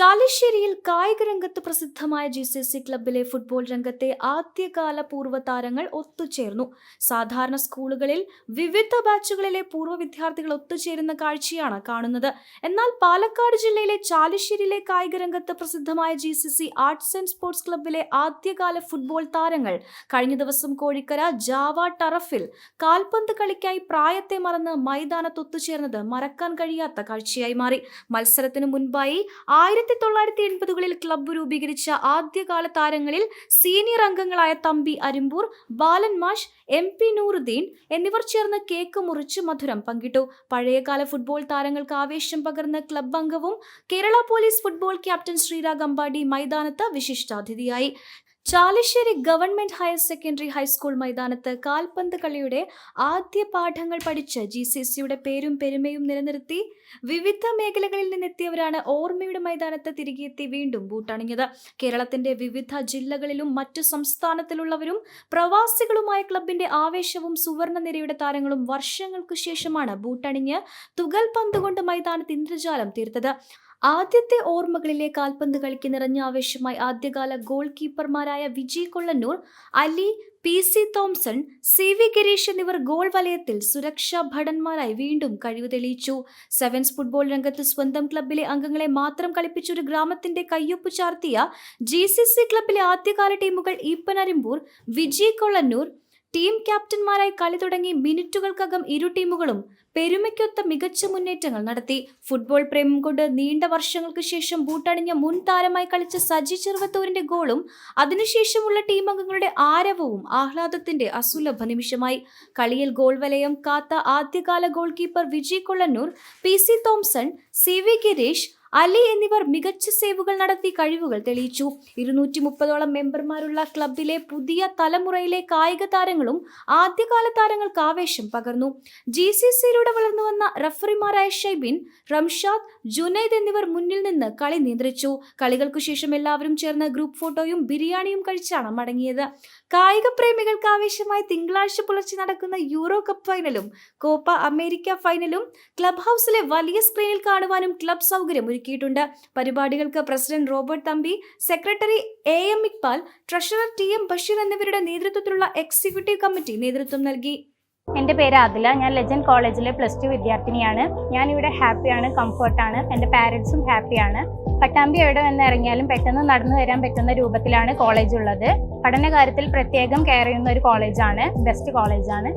ചാലിശ്ശേരിയിൽ കായിക രംഗത്ത് പ്രസിദ്ധമായ ജി സി സി ക്ലബിലെ ഫുട്ബോൾ രംഗത്തെ ആദ്യകാല പൂർവ താരങ്ങൾ ഒത്തുചേർന്നു. സാധാരണ സ്കൂളുകളിൽ വിവിധ ബാച്ചുകളിലെ പൂർവ വിദ്യാർത്ഥികൾ ഒത്തുചേരുന്ന കാഴ്ചയാണ് കാണുന്നത്. എന്നാൽ പാലക്കാട് ജില്ലയിലെ ചാലശ്ശേരിയിലെ കായിക രംഗത്ത് പ്രസിദ്ധമായ G C C arts and sports ക്ലബിലെ ആദ്യകാല ഫുട്ബോൾ താരങ്ങൾ കഴിഞ്ഞ ദിവസം കോഴിക്കര ജാവ ടറഫിൽ കാൽപന്ത് കളിക്കായി പ്രായത്തെ മറന്ന് മൈതാനത്ത് ഒത്തുചേർന്നത് മറക്കാൻ കഴിയാത്ത കാഴ്ചയായി മാറി. മത്സരത്തിന് മുൻപായി ആയിരത്തി തൊള്ളായിരത്തി എൺപതുകളിൽ ക്ലബ്ബ് രൂപീകരിച്ച ആദ്യകാല താരങ്ങളിൽ സീനിയർ അംഗങ്ങളായ തമ്പി അരിമ്പൂർ ബാലൻ മാഷ് എം പി നൂറുദ്ദീൻ എന്നിവർ ചേർന്ന് കേക്ക് മുറിച്ച് മധുരം പങ്കിട്ടു. പഴയകാല ഫുട്ബോൾ താരങ്ങൾക്ക് ആവേശം പകർന്ന ക്ലബ്ബ് അംഗവും Kerala police football captain Sreerag Ambadi മൈതാനത്ത് വിശിഷ്ടാതിഥിയായി. Chalissery government higher secondary high school മൈതാനത്ത് കാൽപന്ത് കളിയുടെ ആദ്യ പാഠങ്ങൾ പഠിച്ച് ജി സി സിയുടെ പേരും പെരുമയും നിലനിർത്തി വിവിധ മേഖലകളിൽ നിന്നെത്തിയവരാണ് ഓർമ്മയുടെ മൈതാനത്ത് തിരികെ എത്തി വീണ്ടും ബൂട്ടണിഞ്ഞത്. കേരളത്തിന്റെ വിവിധ ജില്ലകളിലും മറ്റു സംസ്ഥാനത്തിലുള്ളവരും പ്രവാസികളുമായ ക്ലബിന്റെ ആവേശവും സുവർണ നിരയുടെ താരങ്ങളും വർഷങ്ങൾക്കു ശേഷമാണ് ബൂട്ടണിഞ്ഞ് തുകൽ പന്തുകൊണ്ട് മൈതാനത്ത് ഇന്ദ്രജാലം തീർത്തത്. ആദ്യത്തെ ഓർമ്മകളിലെ കാൽപന്ത് കളിക്ക് നിറഞ്ഞ ആവേശമായി ആദ്യകാല goal കീപ്പർമാരായ Vijay Kollannur Ali P C Thomson C V Girish എന്നിവർ ഗോൾ വലയത്തിൽ സുരക്ഷാ ഭടന്മാരായി വീണ്ടും കഴിവ് തെളിയിച്ചു. സെവൻസ് ഫുട്ബോൾ രംഗത്ത് സ്വന്തം ക്ലബിലെ അംഗങ്ങളെ മാത്രം കളിപ്പിച്ചൊരു ഗ്രാമത്തിന്റെ കയ്യൊപ്പ് ചാർത്തിയ ജി സി സി ക്ലബിലെ ആദ്യകാല ടീമുകൾ ഈപ്പനരിമ്പൂർ വിജയ് കൊള്ളന്നൂർ ടീം ക്യാപ്റ്റന്മാരായി കളി തുടങ്ങി മിനിറ്റുകൾക്കകം ഇരു ടീമുകളും പെരുമയ്ക്കൊത്ത മികച്ച മുന്നേറ്റങ്ങൾ നടത്തി. ഫുട്ബോൾ പ്രേമം കൊണ്ട് നീണ്ട വർഷങ്ങൾക്ക് ശേഷം ബൂട്ടണിഞ്ഞ മുൻ താരമായി കളിച്ച സജി ചെറുവത്തൂരിന്റെ ഗോളും അതിനുശേഷമുള്ള ടീം അംഗങ്ങളുടെ ആരവവും ആഹ്ലാദത്തിന്റെ അസുലഭ നിമിഷമായി. കളിയിൽ ഗോൾ വലയം കാത്ത ആദ്യകാല goal keeper Vijay Kollannur P C Thomson C V Girish Ali എന്നിവർ മികച്ച സേവുകൾ നടത്തി കഴിവുകൾ തെളിയിച്ചു. ഇരുന്നൂറ്റി മുപ്പതോളം മെമ്പർമാരുള്ള ക്ലബിലെ പുതിയ തലമുറയിലെ കായിക താരങ്ങളും ആദ്യകാല താരങ്ങൾക്ക് ആവേശം പകർന്നു. ജി സി സിയിലൂടെ വളർന്നു വന്ന റഫറിമാരായ ഷൈബിൻ റംഷാദ് ജുനൈദ് എന്നിവർ മുന്നിൽ നിന്ന് കളി നിയന്ത്രിച്ചു. കളികൾക്കു ശേഷം എല്ലാവരും ചേർന്ന് ഗ്രൂപ്പ് ഫോട്ടോയും ബിരിയാണിയും കഴിച്ചാണ് മടങ്ങിയത്. കായിക പ്രേമികൾക്ക് ആവേശമായി തിങ്കളാഴ്ച പുലർച്ചെ നടക്കുന്ന യൂറോ കപ്പ് ഫൈനലും കോപ്പ അമേരിക്ക ഫൈനലും ക്ലബ് ഹൗസിലെ വലിയ സ്ക്രീനിൽ കാണുവാനും ക്ലബ് സൗകര്യം ഒരുക്കിയിട്ടുണ്ട്. പരിപാടികൾക്ക് president Robert Thampi secretary A M Iqbal treasurer T M Basheer എന്നിവരുടെ നേതൃത്വത്തിലുള്ള എക്സിക്യൂട്ടീവ് കമ്മിറ്റി നേതൃത്വം നൽകി. എന്റെ പേര് അതില ഞാൻ ലെജൻഡ് കോളേജിലെ പ്ലസ് ടു വിദ്യാർത്ഥിനിയാണ്. ഞാൻ ഇവിടെ ഹാപ്പിയാണ് കംഫർട്ടാണ്. എന്റെ പാരൻസും ഹാപ്പിയാണ്. പട്ടാമ്പി എവിടെ വന്ന് ഇറങ്ങിയാലും പെട്ടെന്ന് നടന്നു വരാൻ പറ്റുന്ന രൂപത്തിലാണ് കോളേജ് ഉള്ളത്. പഠന കാര്യത്തിൽ പ്രത്യേകം കെയർ ചെയ്യുന്ന ഒരു കോളേജാണ് ബെസ്റ്റ് കോളേജാണ്.